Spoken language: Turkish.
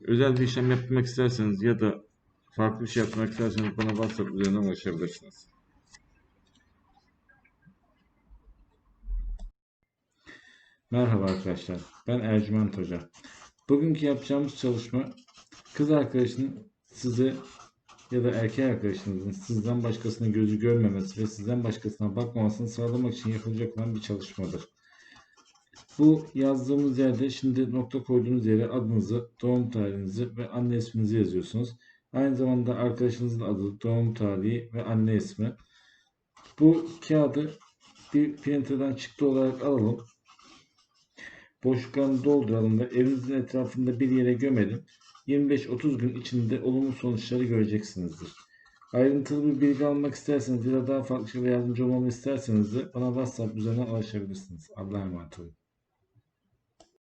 Özel bir işlem yapmak isterseniz ya da farklı bir şey yapmak isterseniz bana WhatsApp üzerinden ulaşabilirsiniz. Merhaba arkadaşlar. Ben Ercüment Hoca. Bugünkü yapacağımız çalışma kız arkadaşının size ya da erkek arkadaşınızın sizden başkasının gözü görmemesi ve sizden başkasına bakmamasını sağlamak için yapılacak olan bir çalışmadır. Bu yazdığımız yerde şimdi nokta koyduğunuz yere adınızı, doğum tarihinizi ve anne isminizi yazıyorsunuz. Aynı zamanda arkadaşınızın adı, doğum tarihi ve anne ismi. Bu kağıdı bir printer'dan çıktı olarak alalım. Boşluklarını dolduralım ve evinizin etrafında bir yere gömelim. 25-30 gün içinde olumlu sonuçları göreceksinizdir. Ayrıntılı bir bilgi almak isterseniz ya da daha farklı şeyler yardımcı olmamı isterseniz de bana WhatsApp üzerinden ulaşabilirsiniz. Allah'a emanet olun.